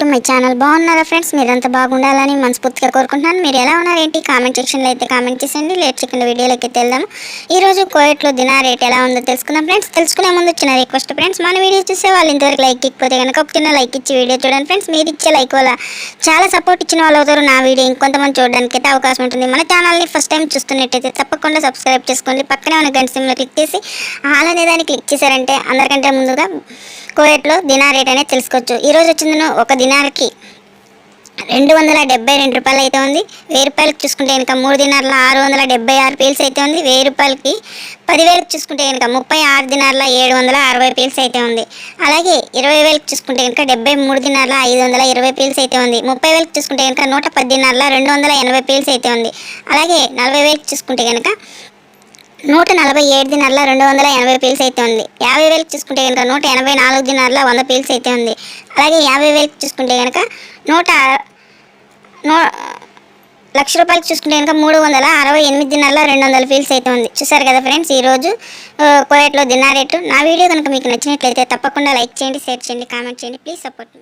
To my channel బాగున్నారా friends మీరంతా బాగుండాలని మనస్ఫూర్తిగా కోరుకుంటున్నాను. మీరు ఎలా ఉన్నారు ఏంటి? కామెంట్ సెక్షన్లో అయితే కామెంట్ చేసేయండి. లేట్ చికెన్ వీడియోలోకి అయితే వెళ్దాం ఈ రోజు కోయట్లో దినా రేట్ ఎలా ఉందో తెలుసుకుందాం ఫ్రెండ్స్ తెలుసుకునే ముందు చిన్న రిక్వెస్ట్ ఫ్రెండ్స్ మన వీడియో చూసే వాళ్ళు ఇంతవరకు లైక్ ఇకపోతే కనుక ఒక చిన్న లైక్ ఇచ్చి వీడియో చూడండి ఫ్రెండ్స్ మీరు ఇచ్చే లైక్ వల్ల చాలా సపోర్ట్ ఇచ్చిన వాళ్ళు అవుతారు. నా వీడియో ఇంకొంతమంది చూడడానికి అయితే అవకాశం ఉంటుంది. మన ఛానల్ని ఫస్ట్ టైం చూస్తున్నట్టయితే తప్పకుండా సబ్స్క్రైబ్ చేసుకోండి. పక్కనే ఉన్న గంట సిమ్లో క్లిక్ చేసి ఆల్ అనే దాన్ని క్లిక్ చేశారంటే అందరికంటే ముందుగా కోయట్లో దినా రేట్ అనేది తెలుసుకోవచ్చు. ఈరోజు వచ్చిందను ఒక దినార్కి రెండు వందల డెబ్బై రెండు రూపాయలు అయితే ఉంది. వెయ్యి రూపాయలకి చూసుకుంటే కనుక మూడు దినార్ల ఆరు వందల డెబ్బై ఆరు పీల్స్ అయితే ఉంది. వెయ్యి రూపాయలకి పదివేలకు చూసుకుంటే కనుక ముప్పై ఆరు దినార్ల ఏడు వందల అరవై పీల్స్ అయితే ఉంది. అలాగే ఇరవై వేలకు చూసుకుంటే కనుక డెబ్బై మూడు దినార్ల ఐదు వందల ఇరవై పీల్స్ అయితే ఉంది. ముప్పై వేలకు చూసుకుంటే కనుక నూట పది దినార్ల రెండు వందల ఎనభై పీల్స్ అయితే ఉంది. అలాగే నలభై వేలకు చూసుకుంటే కనుక నూట నలభై ఏడు దినార్ల రెండు వందల ఎనభై పీల్స్ అయితే ఉంది. యాభై వేలకు చూసుకుంటే కనుక నూట ఎనభై నాలుగు దినార్ల వంద పీల్స్ అయితే ఉంది. అలాగే యాభై వేలకు చూసుకుంటే కనుక నూట నూ లక్ష రూపాయలకు చూసుకుంటే కనుక మూడు వందల అరవై ఎనిమిది దినాల్లో రెండు వందల పీల్స్ అయితే ఉంది. చూసారు కదా ఫ్రెండ్స్ ఈరోజు కోయట్లో దినార్ రేటు. నా వీడియో కనుక మీకు నచ్చినట్లయితే తప్పకుండా లైక్ చేయండి షేర్ చేయండి కామెంట్ చేయండి. Please support.